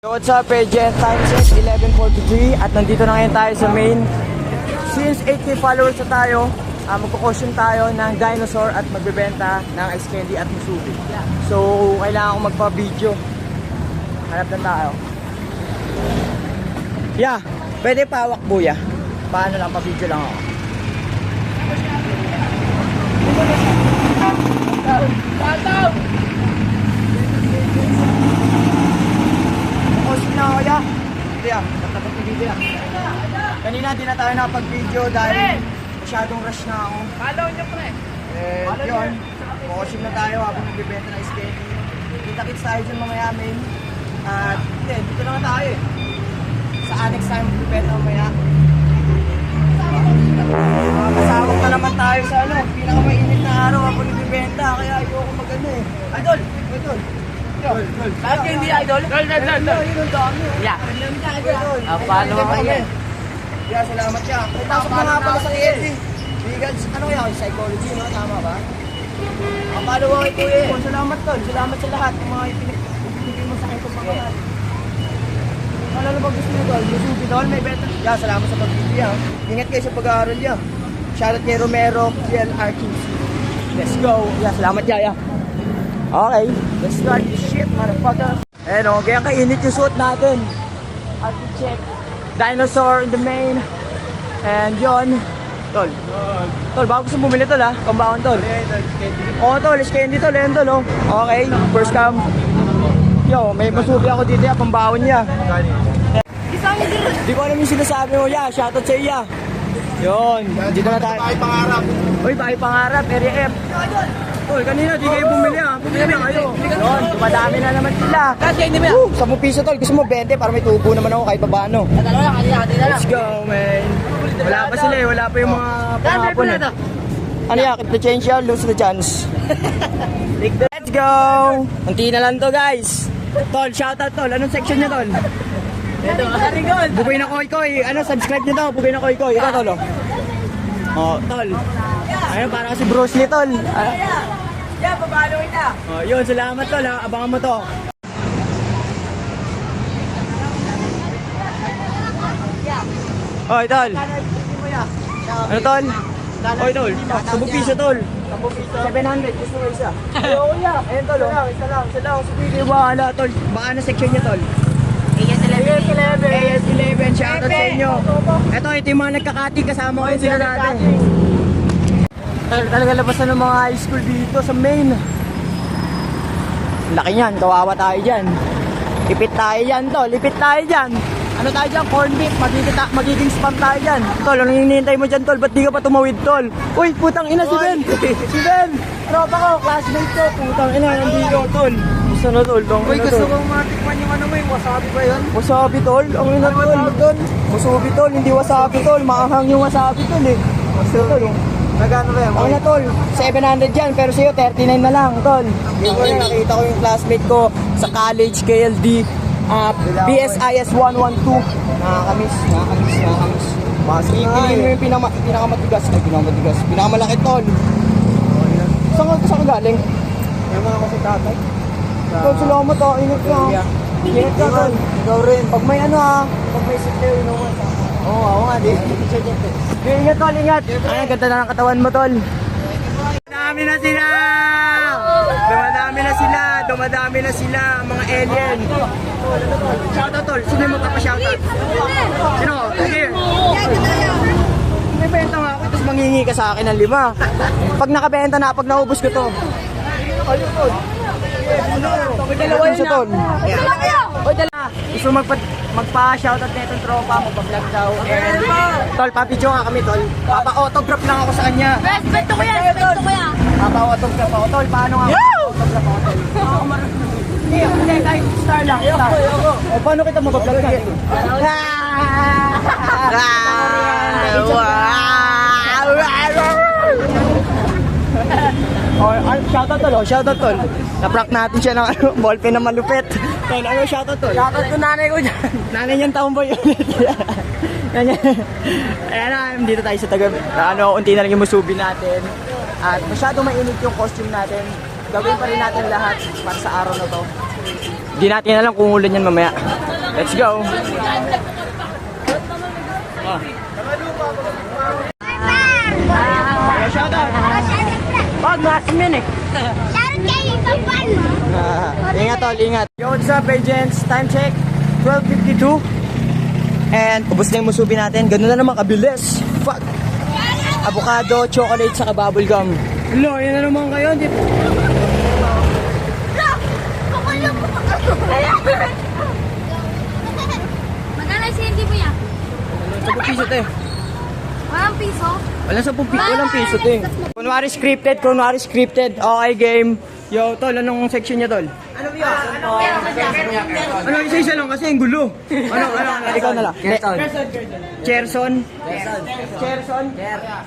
Yo, what's up, Agent? Time check, 11.43 at nandito na ngayon tayo sa main. Since 8k followers na tayo, uh, magkukosyon tayo ng dinosaur at magbebenta ng ice candy at musubi. So, kailangan ko magpa-video. Hanap na tayo. Yeah, pwede pawak buya. Paano lang, pa-video lang ako. Kukosyon na ako, ya. Ito ya, natapat ni video ya. Kanina di na tayo nakapag-video dahil masyadong rush na ako. Follow nyo pre. Eh, yun. Kukosyon na tayo habang nagbibenta ng ice candy. Kita-kits tayo dyan mamaya, main. At, hindi, dito na nga tayo eh. Sa annex tayo magbibenta mamaya. Masawag na naman tayo sa ano, pinakamainit na araw habang nagbibenta. Kaya ayoko mag-ano eh. Idol! Idol! Bakit hindi idol? Dol, dol, dol, dol. Ayun, ang dami oh. Yeah. Ah, paano yan? Yeah, salamat siya. May pasok na nga pala sa TLC. Legal, ano kaya? Psychology, no? Tama ba? Ang palawa kay Kuya. eh. Salamat tol. Salamat sa lahat. Yung mga ipinigay mo sa akin kung mga lahat. Ano na ba gusto niyo tol? Yusubi tol, may better. Yeah, salamat sa pagbibigay ha. Ingat kayo sa pag-aaral niya. Shoutout kay Romero, GLR QC. Let's go. Yeah, salamat Yaya. Okay, let's start this shit, motherfucker. Eh no, kaya kainit yung suot natin. At check. Dinosaur in the main. And yon. Tol. Tol, bago gusto bumili tol ha. Kambaon tol. Oo tol, is candy tol. Ayan tol oh. Okay, first cam. Yo, may masubi ako dito ya, pambaon niya. Di ko alam yung sinasabi mo ya. Shoutout sa iya. Yon, dito na tayo. Ay, pangarap. Uy, bahay pangarap, area F. Uy, kanina di kayo bumili ah. Bumili na kayo. Yun, dumadami na naman sila. Kasi hindi mo yan. Woo, 10 piso tol. Gusto mo 20 para may tubo naman ako kahit paano. Dalawa lang, kanina, kanina lang. Let's go, man. Wala pa sila eh. Wala pa yung mga pangapon eh. Ano yan? Keep the change yan, lose the chance. Let's go! Unti na lang to, guys. Tol, shoutout tol. Anong section niya, tol? Ito, good. Bugay na koy koy. Ano, subscribe niyo to. Bugay na koy koy. Ito, tol. Oh, oh tol. Ayun, para kasi Bruce Lee, tol. Ah, Yeah, babalo kita. Oh, yun, salamat tol ha. Abangan mo to. Oy, tol. Ano tol? Oy, tol. Sabog piso, tol. 700. Gusto mo isa? Oo, ya. Ayun, tol. oh. Isa lang, isa lang. Sige, bahala, tol. Baka na section niya, tol. AS11. AS11, shoutout sa inyo. Ito, ito yung mga nagkakati kasama ko yun sila dati. Tal- Talaga labasan ng mga high school dito sa main. Laki niyan, kawawa tayo dyan. Ipit tayo dyan, tol. Ipit tayo dyan. Ano tayo dyan? Corn beef. Magiging, magiging spam tayo dyan. Tol, anong hinihintay mo dyan, tol? Ba't di ka pa tumawid, tol? Uy, putang ina si Ben! si Ben! Tropa ko, classmate ko. Putang ina, nandito, tol. Gusto na, tol. Tong Uy, gusto kong matikman yung ano mo, yung wasabi ba yun? Wasabi tol, ang ina tol. Wasabi tol, hindi wasabi tol. Maanghang yung wasabi tol eh. Wasabi tol. Nagano ba yan? Ang ina tol, 700 yan pero sa'yo 39 na lang tol. Yung ko na nakita ko yung classmate ko sa college KLD. Uh, BSIS 112. Nakakamiss, nakakamiss, nakakamiss. Piliin mo yung pinama, pinakamatigas. Ay, pinakamatigas. Pinakamalaki tol. Saan ka, saan ka galing? Yung mga kasi tatay. Tol, salamat ah. Ingat ka. Ingat ka tol. Ikaw rin. Pag may ano ah, pag may daw, inuwan sa Oo, oh, oo nga, di. Okay, ingat tol, ingat. Ay, ang ganda na ng katawan mo, tol. Dumadami na sila! Dumadami na sila! Dumadami na sila, mga alien. Shoutout, tol. Sino yung magpapa-shoutout? Sino? Here. May benta nga ako, tapos mangingi ka sa akin ng lima. Pag nakabenta na, pag naubos ko to. Ayun, tol. Dalawa yun, dala. Gusto magpa, magpa-shoutout na itong tropa, magpa-vlog daw. And, tol, papidyo nga kami, tol. Papa-autograph lang ako sa kanya. Best, bento ko yan, bento ko yan. Papa-autograph ako, tol. Paano nga autograph ako, tol? Ako marunong. Hindi, hindi, kahit star lang. Star. O, paano kita mag-vlog ka? Ano, shoutout tol, shoutout tol. Na-prank natin siya ng ano, ballpen na malupit. Tol, ano shoutout tol? Shoutout ko nanay ko dyan. Nanay niyang? Yan yan. Ayan na, dito tayo sa taga, ano, unti na lang yung musubi natin. At masyado mainit yung costume natin. Gagawin pa rin natin lahat para sa araw na to. Hindi natin alam kung ulan yan mamaya. Let's go. Wag, maasim yan eh. ingat tol, ingat. Yo, what's up, agents? Time check, 12.52. And, ubos na yung musubi natin. Ganun na naman kabilis. Fuck. Avocado, chocolate, saka bubble gum. Lo, yan na naman kayo. Di... Magkano si hindi mo yan? Sa piso to eh. Walang piso? Walang sa piso, walang piso to eh. Kunwari scripted, kunwari scripted. Okay, game. Yo, tol, anong section niya, tol? Ano Ano, isa-isa lang kasi yung gulo. Ano, ano, ano, ikaw na lang. Cherson. Cherson. Cherson.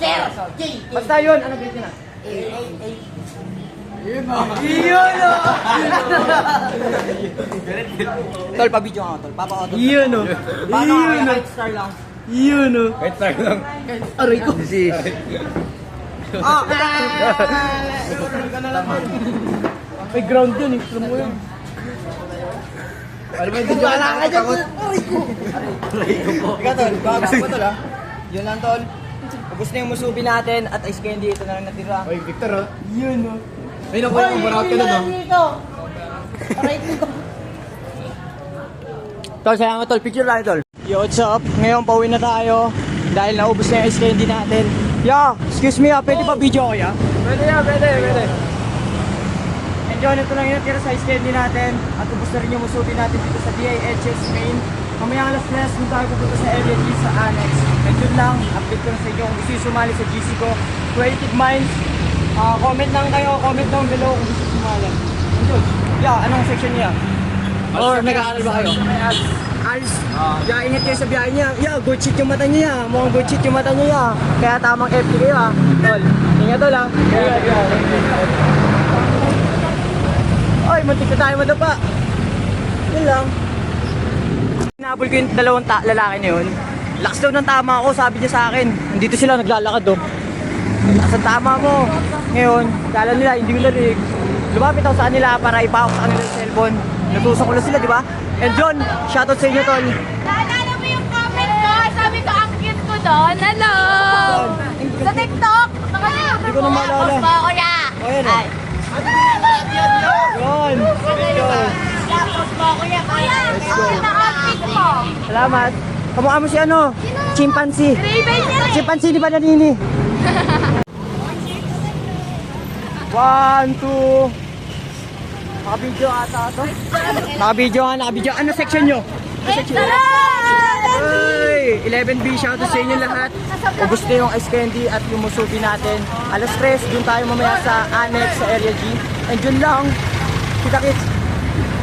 Cherson. Basta yun, ano grade na? Yun o! Tol, pa-video nga tol. Papa ko tol. Yun o! Kaya kahit star lang? Yun o! Kahit star lang. Aray ko. Si. Ah! May ground yun, eh. Alam mo yun. Alam mo yun, wala ka dyan. Aray ko. Ikaw tol, bago pa tol ah. Yun lang tol. Ubus na yung musubi natin at ice candy ito na lang natira. Oy, Victor, oh. Yun o. Ay, naku, yung bumarap ka na, no? Tol, salamat tol. Picture lang tol. Yo, what's up? Ngayon, pauwi na tayo. Dahil naubos na yung ice candy natin. Yeah, excuse me ah. Pwede pa video ko ya? Pwede ya, pwede, pwede. Enjoy, ito lang yung natira sa candy natin. At ubos na rin yung musubi natin dito sa DIHS main. Mamaya alas 3, kung tayo pupunta sa area G sa Annex. And yun lang, update ko na sa inyo kung gusto yung sumali sa GC ko. Creative Minds, Ah, comment lang kayo, comment down below kung gusto sumali. And yun, yeah, anong section niya? Or nag-aaral ba kayo? Als. Yeah, ingat kayo sa biyahe niya. Yeah, good shit yung mata niya. Mukhang good shit yung mata niya. Kaya tamang FT kayo ah. Tol. Ingat tol ah. Ingat, ingat. Ay, muntik na tayo madapa. Yun lang. Hinabol ko yung dalawang ta- lalaki na yun. Lakas daw ng tama ako, sabi niya sa akin. Nandito sila naglalakad oh. Lakas ang tama mo. Ngayon, kala nila, hindi ko narinig. Lumapit ako sa kanila para ipahok sa kanila yung cellphone. Natusok ko lang sila, di ba? And John, shoutout sa inyo, tol. Naalala mo yung comment ko? Sabi ko, ang cute ko doon. Hello! Sa TikTok! Baka Hindi ko na maalala. Kuya! O, yan oh. Yun. Mo. Salamat. Kamukha mo si ano? Chimpanzee. Eh. Chimpanzee di ba nanini? One, two. Nakabidyo ata ito. Nakabidyo nga, nakabidyo. Ano section nyo? Ano section nyo? Ay, 11B, shoutout sa inyo lahat. Ubus na yung ice candy at yung musubi natin. Alas 3, dun tayo mamaya sa Annex, sa Area G. And dun lang, kita kits.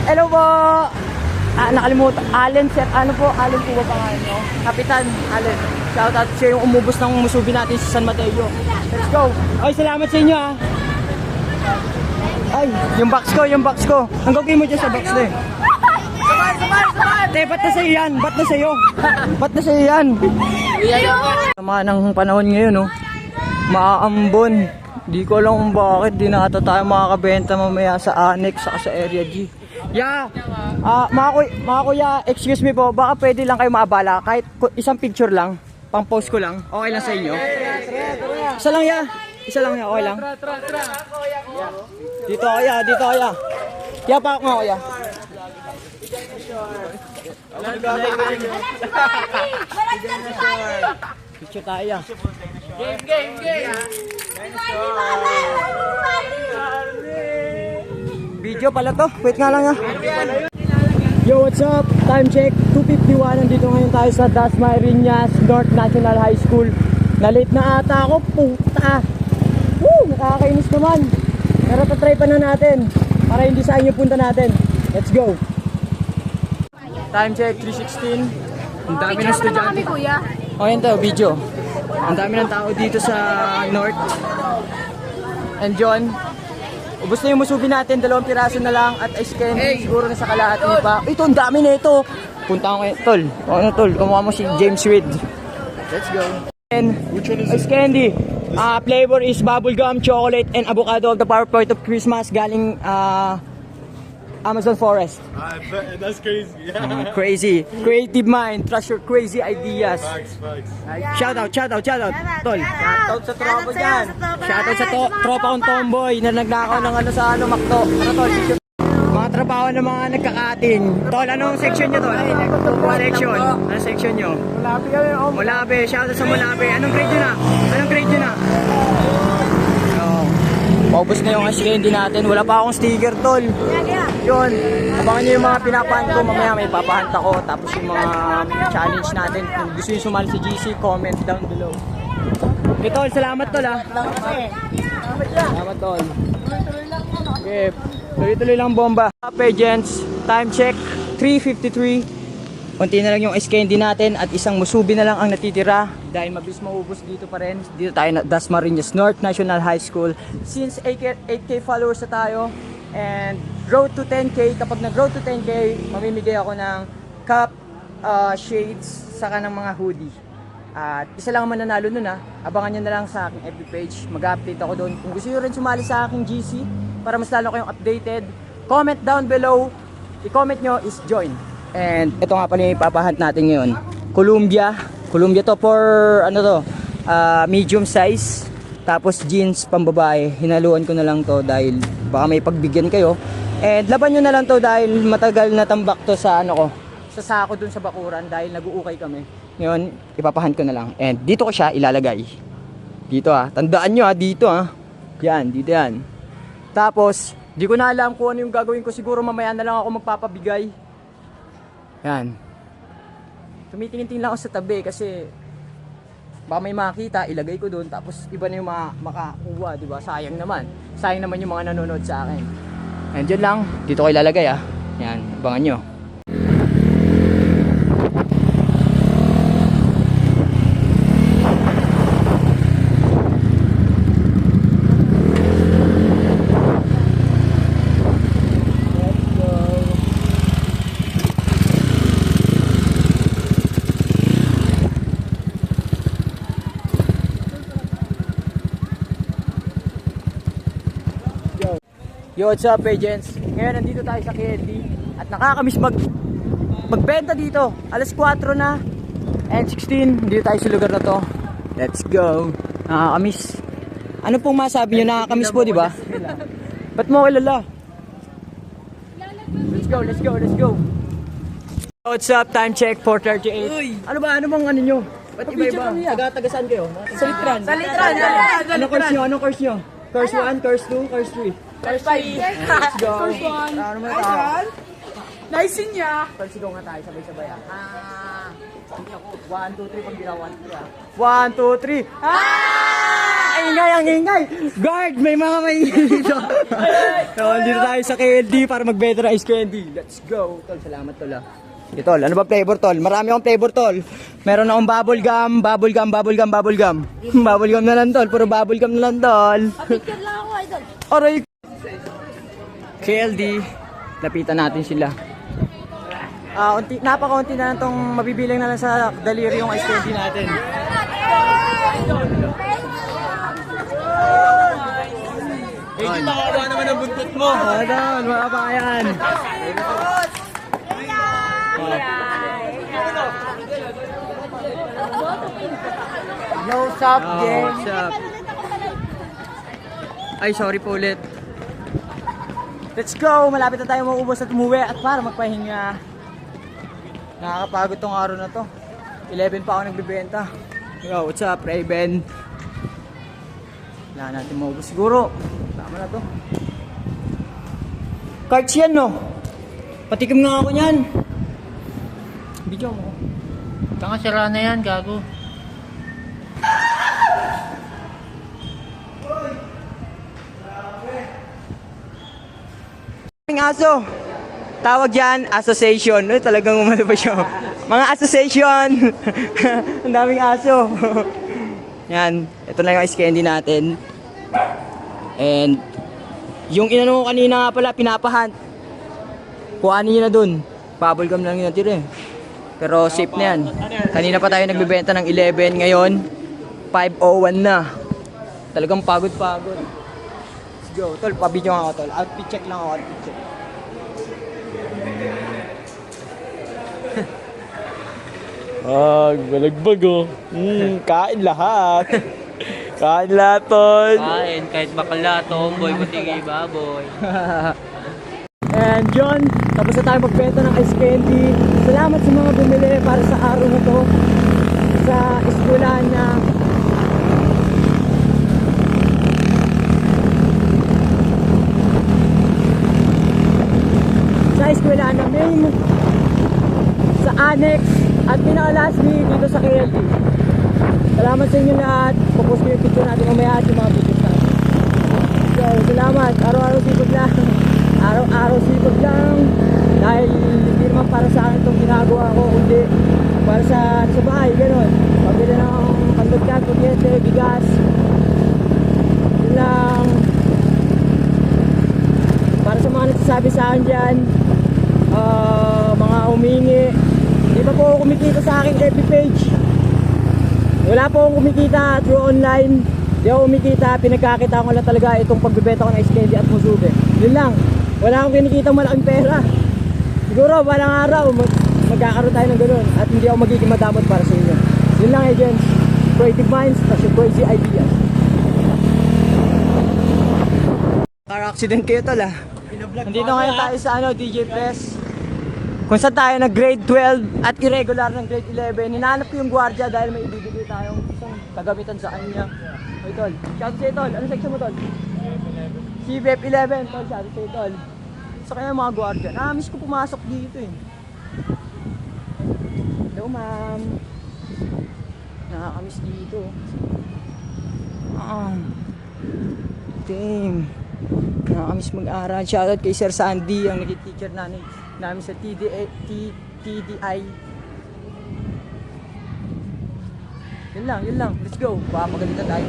Hello po! Ah, nakalimutan. Allen, sir. Ano po? Allen po ba pangalan nyo? Kapitan Allen. Shoutout siya yung umubos ng musubi natin sa San Mateo. Let's go! Ay, salamat sa inyo ah! Ay, yung box ko, yung box ko. Ang gagawin mo dyan sa box na eh. Sabay, sabay, sabay! Te, ba't na sa'yo yan? Ba't na sa'yo? Ba't na sa'yo yan? Sama ng panahon ngayon, no? Maaambon. Di ko alam kung bakit di na ata tayo makakabenta mamaya sa Annex saka sa Area G. Yeah. Ah, mga, kuy mga kuya, excuse me po, baka pwede lang kayo maabala kahit isang picture lang, pang post ko lang. Okay lang sa inyo? Isa lang ya. Isa lang ya, okay lang. Dito kaya, dito kaya. Kaya pa ako Fanny. Picture tayo ya. Video pala to. Wait nga lang ah. Yo, what's up? Time check, 2.51. Nandito ngayon tayo sa Dasmariñas North National High School. Na-late na ata ako. Puta! Woo! Nakakainis naman. Pero tatry pa na natin. Para hindi sa inyo punta natin. Let's go! Time check, 3.16. Ang dami ng estudyante. kuya. O yan to, video. Ang dami ng tao dito sa North. And John, ubos na yung musubi natin, dalawang piraso na lang at ice candy, siguro na sa kalahati pa. Ito, ang dami na ito. Punta ko ngayon, tol. O ano tol, kumuha mo si James Reed. Let's go. And ice candy. Ah, flavor is bubblegum, chocolate, and avocado of the power point of Christmas galing ah Amazon forest. Bet, that's crazy. Yeah. Crazy. Creative mind. Trust your crazy ideas. Facts, facts. Shout out, shout out, shout out. Tol. Shoutout sa tropa dyan. Shout out sa to, tropa kong tomboy na nagnakaw ng ano sa ano makto. Ano tol? Mga trabaho ng mga nagkakating. Tol, anong section nyo tol? Section. Anong section nyo? Malapit kami. Oh, Mulabe, shout out sa Mulabe. Anong grade nyo na? Anong grade nyo na? Oh. Paubos na yung candy natin. Wala pa akong sticker, tol. Yun. Abangan nyo yung mga pinapahan ko. Mamaya may papahan ako. Tapos yung mga challenge natin. Kung gusto nyo sumali sa GC, comment down below. Okay, tol. Salamat, tol, ah. Salamat, tol. Okay. Tuloy-tuloy lang bomba. Okay, gents. Time check. 3.53. Konti na lang yung candy natin at isang musubi na lang ang natitira dahil mabilis maubos dito pa rin. Dito tayo na Dasmariñas North National High School. Since 8K, 8K followers na tayo and road to 10K, kapag nag-road to 10K, mamimigay ako ng cup, uh, shades, saka ng mga hoodie. At isa lang ang mananalo nun ha. Abangan nyo na lang sa aking FB page. Mag-update ako doon. Kung gusto nyo rin sumali sa aking GC para mas lalo kayong updated, comment down below. I-comment nyo is join. And ito nga pala yung ipapahunt natin ngayon. Columbia. Columbia to for ano to? ah, medium size. Tapos jeans pambabae. Hinaluan ko na lang to dahil baka may pagbigyan kayo. And laban nyo na lang to dahil matagal na tambak to sa ano ko. Sa sako dun sa bakuran dahil nag-uukay kami. Ngayon, ipapahan ko na lang. And dito ko siya ilalagay. Dito ah. Tandaan nyo ah, dito ah. Yan, dito yan. Tapos, di ko na alam kung ano yung gagawin ko. Siguro mamaya na lang ako magpapabigay. Yan. Tumitingin-tingin lang ako sa tabi kasi baka may makita, ilagay ko doon tapos iba na yung mga makakuha, di ba? Sayang naman. Sayang naman yung mga nanonood sa akin. And yun lang, dito ko ilalagay ah. Yan, abangan nyo. Yo, what's up, agents? Ngayon, nandito tayo sa KND at nakakamiss mag magbenta dito. Alas 4 na and 16. Dito tayo sa lugar na to. Let's go. Nakakamiss. Ano pong masabi nyo? Nakakamiss po, di ba? Ba't mo kilala? Let's go, let's go, let's go. What's up? Time check, 4.38. Ano ba? Ano bang ano nyo? Ba't iba-iba? Taga-tagasaan kayo? Sa Litran. Sa Litran. Ano course nyo? Ano course nyo? Course 1, course 2, course 3. Let's go. First one. Ano mo? Nice niya. First sigaw nga tayo, sabay-sabay ah. Ah! Hindi ako. One, two, three, pag ginawa, one, three ah. One, two, three. Ah! Ang ingay, ang ingay! Guard! May mga may dito. so, dito tayo sa KLD para magbenta ng ice candy. Let's go. Tol, salamat tol ah. Okay, tol, ano ba flavor tol? Marami akong flavor tol. Meron akong bubble gum, bubble gum, bubble gum, bubble gum. bubble gum na lang tol, puro bubble gum na lang tol. Picture lang ako, idol. Aray! KLD, lapitan natin sila. Ah, unti, napakaunti na lang tong mabibilang na lang sa daliri yung ice candy natin. Eh, di makawa naman ang buntot mo. Ah, doon, mga bayan. No soft Oh, game. Ay, sorry po ulit. Let's go! Malapit na tayo maubos at umuwi at para magpahinga. Nakakapagod tong araw na to. 11 pa ako nagbibenta. Yo, what's up, Raven? Wala natin maubos siguro. Tama na to. Cards yan, no? Patikim nga ako niyan. Video mo. Tanga sira na yan, gago. Ang aso. Tawag yan, association. Eh, talagang umano pa siya. Mga association. Ang daming aso. yan. Ito na yung ice natin. And, yung inano ko kanina nga pala, pinapahunt. Kuhanin nyo na dun. Bubblegum lang yung natira eh. Pero safe na yan. Kanina pa tayo nagbibenta ng 11. Ngayon, 5.01 na. Talagang pagod-pagod. Let's go. Tol, pabidyo nga ako, tol. Outfit check lang ako, outfit check. Ah, balagbag oh. Mm, kain lahat. kain lahat, tol. Kain, kahit bakla, tomboy, kutingi, baboy. And John, tapos na tayo magbenta ng ice candy. Salamat sa mga bumili para sa araw na to. Sa eskwelahan niya. Sa eskwelahan na main. Sa annex. At pinaka last week dito sa KLT. Salamat sa inyo lahat. Pupost ko yung picture natin mamaya at yung mga videos natin. So, salamat. Araw-araw sipag lang. Araw-araw sipag lang. Dahil hindi naman para sa akin itong ginagawa ko, kundi para sa, sa bahay, gano'n. Pabili ng kandagdag, kuryente, bigas. Yun lang. Para sa mga nagsasabi sa akin dyan, ah, mga humingi, hindi pa po ako kumikita sa aking FB page. Wala po akong kumikita through online. Hindi ako kumikita, pinagkakita ko lang talaga itong pagbebenta ko ng candy at musube. Yun lang. Wala akong kinikita malaking pera. Siguro, walang araw, mag magkakaroon tayo ng ganun. At hindi ako magiging madamot para sa inyo. Yun lang, agents. Creative minds, tas yung crazy ideas. Car accident kayo tol ah. Nandito ngayon tayo sa ano, DJ Press. Kung saan tayo nag grade 12 at irregular ng grade 11. Hinahanap ko yung gwardiya dahil may ibibigay tayong isang kagamitan sa kanya. Oy tol, shout sa'yo tol. Ano section mo tol? CBF 11 tol, shout sa'yo tol. Sa kanya mga gwardiya. Nakamiss ko pumasok dito eh. Hello ma'am. Nakakamiss dito. Ah. Damn. Nakakamiss mag-aral. Shoutout kay Sir Sandy, ang naging teacher namin, namin sa TDA, T, TDI. Yun lang, yun lang. Let's go. Baka magalitan tayo.